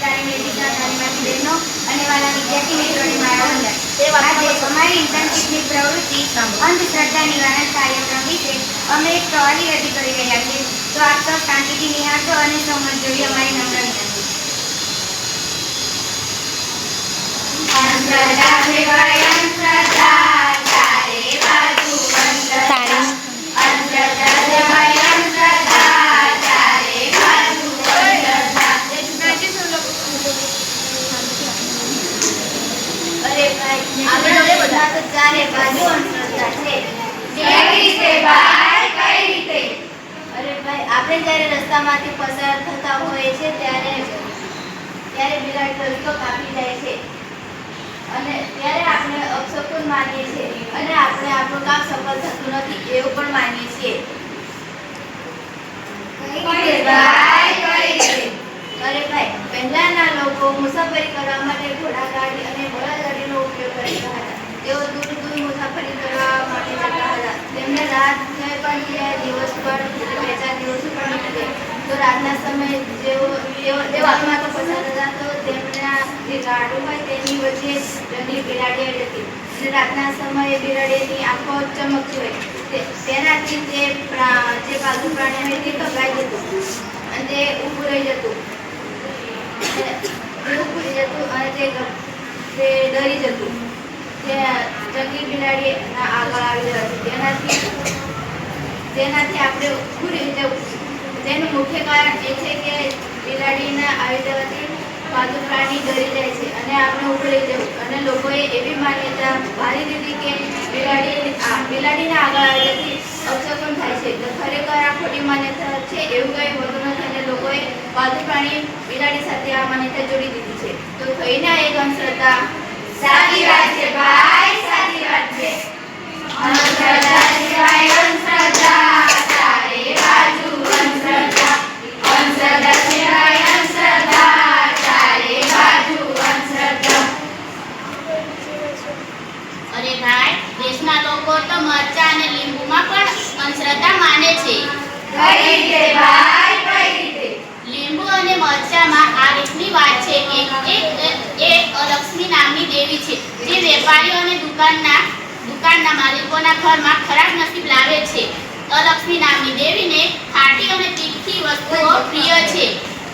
તારી મેળવીતા તારીમાંથી બહેનો અને વાલા વિદ્યાર્થી મિત્રોને મારા વંદન આજે અમારી ઇન્ટર્નશીપની પ્રવૃત્તિ અંધશ્રદ્ધા નિવારણ કાર્યક્રમ વિશે અમે એક સવાલી રજૂ કરી રહ્યા છીએ. તો આપ સૌ શાંતિથી નિહાળજો અને સમજ જોઈ અમારી નમ્ર વિનંતી. અંધશ્રદ્ધા સિવાય અંધશ્રદ્ધા ચારે બાજુ અંધશ્રદ્ધા અંધશ્રદ્ધા સિવાય અંધશ્રદ્ધા ચારે બાજુ અંધશ્રદ્ધા અરે ભાઈ આપણે બધા તો ચારે બાજુ અંતરતા છે. કેવી રીતે ભાઈ કઈ રીતે? અરે ભાઈ, આપણે જ્યારે રસ્તામાંથી પસાર થતા હોય છે ત્યારે ત્યારે બિલાડી તરીકો કાપી જાય છે. અને ત્યારે આપણે અપશકુન માનીએ છીએ. અને આપણે આપણું કામ સફળ થતું નથી, એવું પણ માનીએ છીએ. અરે ભાઈ, પહેલાના લોકો મુસાફરી કરવા માટે ઘોડા ગાડી અને ઘોડાગાડીનો ઉપયોગ કરતા હતા. તેઓ દૂર દૂર મુસાફરી કરવા માટે જતા હતા. તેમને રાત થઈ પણ જાય દિવસ પણ બે ચાર દિવસો પણ નીકળી તો રાતના સમયે જેઓ તેઓ આત્મા તો પસાર હતા તો તેમના જે ગાડું હોય તેની વચ્ચે જંગલી બિલાડી હતી. અને રાતના સમયે બિલાડીની આંખો ચમકતી હોય. તેનાથી તે જે પાલતુ પ્રાણી હોય તે કપાઈ જતું અને તે ઊભું રહી જતું. તે ઊભું રહી જતું અને તે ડરી જતું. તે જંગલી બિલાડી આગળ આવી જવાથી તેનાથી તેનાથી આપણે પૂરી જવું તેનું મુખ્ય કારણ એ છે કે બિલાડીના આવી જવાથી પાલતુ પ્રાણી ડરી જાય છે અને આપણે ઉભરી જવું. અને લોકોએ એવી માન્યતા ભારી દીધી કે બિલાડી બિલાડીને આગળ આવ્યાથી અપશકુન થાય છે. તો ખરેખર આ ખોટી માન્યતા છે એવું કંઈ હોતું નથી અને લોકોએ પાલતુ પ્રાણી બિલાડી સાથે આ માન્યતા જોડી દીધી છે. તો થઈને આ એક અંધશ્રદ્ધા સાચી વાત છે ભાઈ સાચી વાત છે. અંધશ્રદ્ધા સિવાય અંધશ્રદ્ધા ચારે બાજુ અંધશ્રદ્ધા અંધશ્રદ્ધા સિવાય અંધશ્રદ્ધા ચારે બાજુ અંધશ્રદ્ધા અરે ભાઈ દેશના લોકો તો મરચા અને લીંબુમાં પણ અંધશ્રદ્ધા માને છે. કઈ રીતે ભાઈ. મરચામાં આ રીતની વાત છે. કે એક એક અલક્ષ્મી નામની દેવી છે. જે વેપારીઓ અને દુકાનના દુકાનના માલિકોના ઘરમાં ખરાબ નસીબ લાવે છે. અલક્ષ્મી નામની દેવીને ખાટી અને તીખી વસ્તુઓ પ્રિય છે.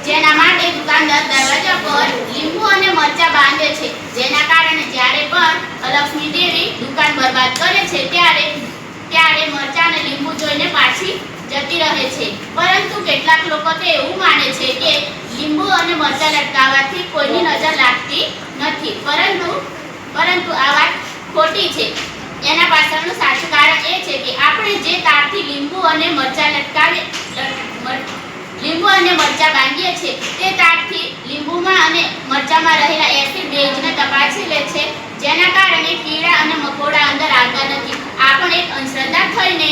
જેના માટે દુકાનદાર દરવાજા પર લીંબુ અને મરચા બાંધે છે. જેના કારણે જ્યારે પણ અલક્ષ્મી દેવી દુકાન બરબાદ કરે છે, ત્યારે ત્યારે મરચા અને લીંબુ જોઈને પાછી જતી રહે છે. પરંતુ કેટલાક લોકો તો એવું માને છે કે લીંબુ અને મરચા લટકાવવાથી કોઈની નજર લાગતી નથી. પરંતુ પરંતુ આ વાત ખોટી છે. એના પાછળનું સાચું કારણ એ છે કે આપણે જે તારથી લીંબુ અને મરચા લટકાવીએ લીંબુ અને મરચા બાંધીએ છીએ, તે તારથી લીંબુમાં અને મરચામાં રહેલા એસિડ બેઝને તપાસી લે છે, જેના કારણે કીડા અને મકોડા અંદર આવતા નથી. આ પણ એક અંધશ્રદ્ધા થઈને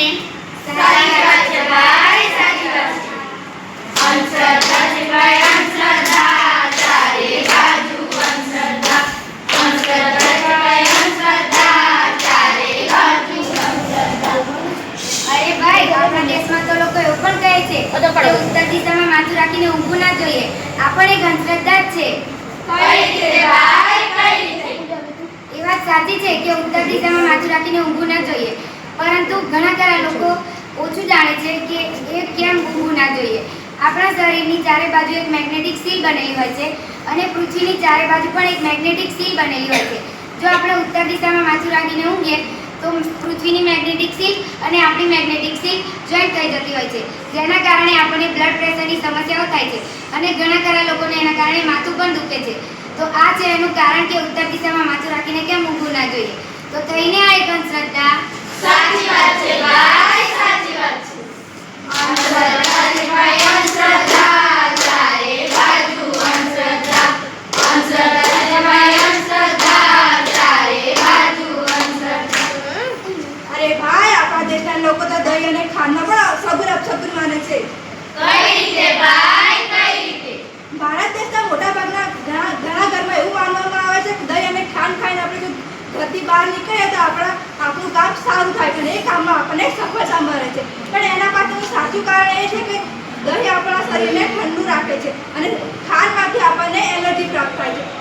ઉત્તર દિશામાં માથું રાખીને ઊભું ના જોઈએ. આ પણ એક અંધશ્રદ્ધા જ છે એ વાત સાચી છે કે ઉત્તર દિશામાં માથું રાખીને ઊભું ના જોઈએ. પરંતુ ઘણા ખરા લોકો ઓછું જાણે છે કે એ કેમ ઊંઘવું ના જોઈએ. આપણા શરીરની ચારે બાજુ એક મેગ્નેટિક સીલ બનેલી હોય છે અને પૃથ્વીની ચારે બાજુ પણ એક મેગ્નેટિક સીલ બનેલી હોય છે. જો આપણે ઉત્તર દિશામાં માથું રાખીને ઊંઘીએ તો પૃથ્વીની મેગ્નેટિક સીલ અને આપણી મેગ્નેટિક સીલ જોઈન્ટ થઈ જતી હોય છે. જેના કારણે આપણને બ્લડ પ્રેશરની સમસ્યાઓ થાય છે અને ઘણા ખરા લોકોને એના કારણે માથું પણ દુખે છે. તો આ છે એનું કારણ કે ઉત્તર દિશામાં માથું રાખીને કેમ ઊંઘવું ના જોઈએ? તો થઈને આ એક અંધશ્રદ્ધા સાચી વાત છે ભાઈ સાચી વાત છે. અંધશ્રદ્ધા ચારે બાજુ અંધશ્રદ્ધા અંધશ્રદ્ધા સિવાય અંધશ્રદ્ધા ચારે બાજુ અંધશ્રદ્ધા અરે ભાઈ આપણા દેશના લોકો તો દહીં અને ખાંડમાં પણ સગુર અપશકુન માને છે કઈ રીતે ભાઈ કઈ રીતે ભારત દેશના મોટા ભાગના ઘણા ઘણા ઘરમાં એવું માનવામાં આવે છે કે દહીં અને ખાંડ ખાઈને આપણે જો ઘરથી બહાર નીકળીએ તો આપણા આપણું કામ સારું થાય છે અને એ કામમાં આપણને સફળતા મળે છે. પણ એના પાછળનું સાચું કારણ એ છે કે દહીં આપણા શરીરને ઠંડુ રાખે છે અને ખાંડમાંથી આપણને એલર્જી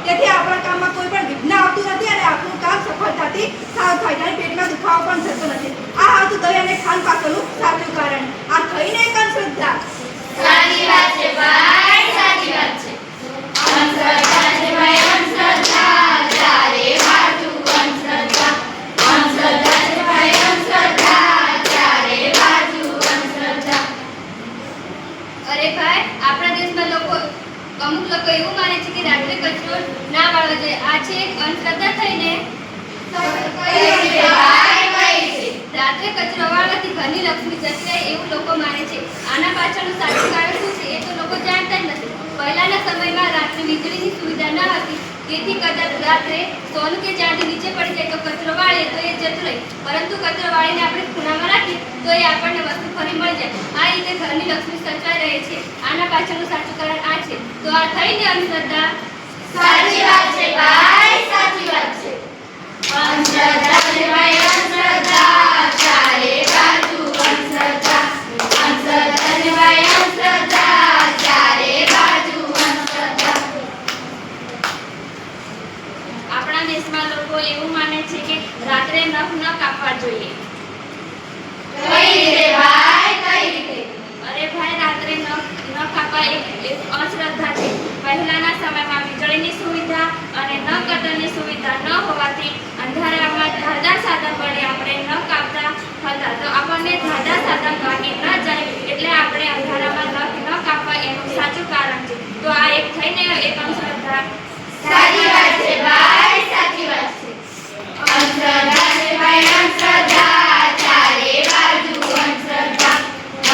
તેથી આપણા કામમાં કોઈ પણ વિઘ્ન આવતું નથી અને આપણું કામ સફળતાથી સારું થાય છે અને પેટમાં દુખાવો પણ થતો નથી આ હતું દહીં અને ખાંડ પાછળનું સાચું કારણ આ થઈને એક અંધશ્રદ્ધા સાચી વાત છે ભાઈ સાચી વાત છે અંધશ્રદ્ધા છે ભાઈ અંધશ્રદ્ધા ચારે બાજુ અંધશ્રદ્ધા અંધશ્રદ્ધા છે ભાઈ અંધશ્રદ્ધા ચારે બાજુ અંધશ્રદ્ધા અરે ભાઈ, આપણા દેશમાં લોકો અમુક લોકો એવું માને છે કે રાત્રે કચરો ના વાળવો જોઈએ. આ છે એક અંધશ્રદ્ધા થઈને રાત્રે કચરો વાળવાથી ઘરની લક્ષ્મી રહે એવું લોકો માને છે. આના પાછળનું સાચું કારણ શું છે એ તો લોકો જાણતા જ નથી પહેલાના સમયમાં રાત્રે વીજળીની સુવિધા ન હતી તેથી કદાચ રાત્રે સોનું કે ચાંદી નીચે પડી જાય તો કચરો વાળીએ તો એ જતું રહે. પરંતુ કચરો વાળીને આપણે ખૂણામાં રાખીએ તો એ આપણને વસ્તુ ફરી મળી જાય. આ રીતે ઘરની લક્ષ્મી સચવાઈ રહે છે. આના પાછળનું સાચું કારણ આ છે. તો આ થઈને અંધશ્રદ્ધા સાચી વાત છે ભાઈ સાચી વાત છે. અંધશ્રદ્ધા ભાઈ અંધશ્રદ્ધા ચારે બાજુ અંધશ્રદ્ધા અંધશ્રદ્ધા છે ભાઈ અંધશ્રદ્ધા ચારે બાજુ અંધશ્રદ્ધા આપણા દેશમાં લોકો એવું માને છે કે રાત્રે નખ ન કાપવા જોઈએ. કઈ રીતે ભાઈ? કઈ રીતે? અરે ભાઈ રાત્રે ન ન કાપવા એક અશ્રદ્ધા છે. પહેલાના સમયમાં વીજળીની સુવિધા અને ન કટરની સુવિધા ન હોવાથી અંધારામાં ધારદાર સાધન વડે આપણે ન કાપતા હતા તો આપણને ધારદાર સાધન વાગી ન જાય એટલે આપણે અંધારામાં નખ ન કાપવા એનું સાચું કારણ છે તો આ એક થઈને એક અંધશ્રદ્ધા સાચી વાત છે ભાઈ સાચી વાત છે અંધશ્રદ્ધા છે ભાઈ અંધશ્રદ્ધા ચારે બાજુ અંધશ્રદ્ધા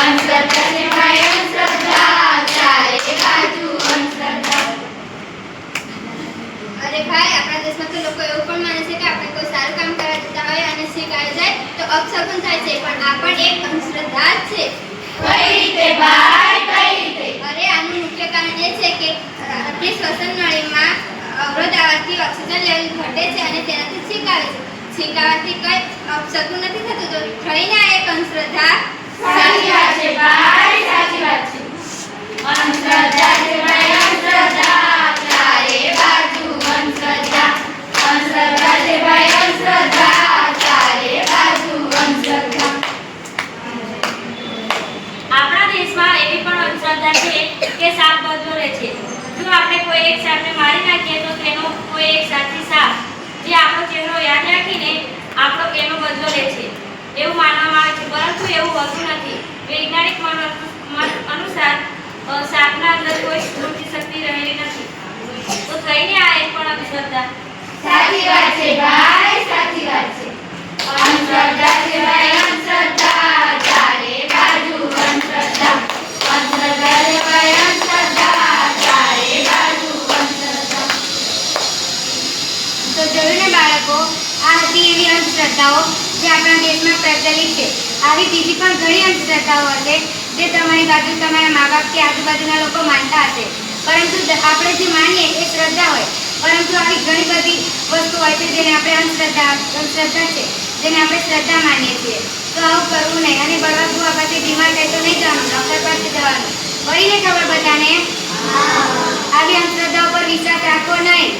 અંધશ્રદ્ધા છે ભાઈ અંધશ્રદ્ધા ચારે બાજુ અંધશ્રદ્ધા અરે ભાઈ આપણા દેશમાં તો લોકો એવું પણ માને છે કે આપણે કોઈ સારું કામ કરવા જતા આવી જાય તો અપશકુન થાય છે પણ આ પણ એક અંધશ્રદ્ધા જ છે. કઈ રીતે ભાઈ કઈ રીતે અરે આનું મુખ્ય કારણ એ છે કે આપણી શ્વસન નળીમાં અવરોધ આવવાથી ઓક્સિજન લેવલ ઘટે છે અને તેનાથી છીંક આવે છે. છીંક આવવાથી કઈ અપશકુન નથી થતું તો થઈને આ એક અંધશ્રદ્ધા. સાચી વાત છે ભાઈ સાચી વાત છે. અંધશ્રદ્ધા ચારે બાજુ અંધશ્રદ્ધા અંધશ્રદ્ધા છે ભાઈ અંધશ્રદ્ધા ચારે બાજુ અંધશ્રદ્ધા આપણા દેશમાં એવી પણ છે કે સાપ બધો રહે છે. જો આપણે કોઈ એક સાપને મારી નાખીએ તો તેનો કોઈ એક સાથી સાપ જે આપણો ચહેરો યાદ રાખીને આપણો એનો બદલો લે છે. એવું માનવામાં આવે છે પરંતુ એવું હોતું નથી. વૈજ્ઞાનિક મત અનુસાર સાપના અંદર કોઈ સ્મૃતિ શક્તિ રહેલી નથી. તો થઈને આ એક પણ અંધશ્રદ્ધા સાચી વાત છે ભાઈ સાચી વાત છે. અંધશ્રદ્ધા ભાઈ અંધશ્રદ્ધા અંધશ્રદ્ધાઓ જે આપણા દેશમાં પ્રચલિત છે. આવી બીજી પણ ઘણી અંધશ્રદ્ધાઓ હશે, જે તમારી બાજુ તમારા મા બાપ કે આજુબાજુના લોકો માનતા હશે. પરંતુ આપણે જે માનીએ એ શ્રદ્ધા હોય. પરંતુ આવી ઘણી બધી વસ્તુ હોય છે જેને આપણે અંધશ્રદ્ધા અંધશ્રદ્ધા છે, જેને આપણે શ્રદ્ધા માનીએ છીએ. તો આવું કરવું નહીં અને બળવા બુવા પાસે બીમાર થાય તો નહીં જવાનું ડૉક્ટર પાસે જવાનું. વળીને ખબર બધાને, આવી અંધશ્રદ્ધા ઉપર વિશ્વાસ રાખવો નહીં.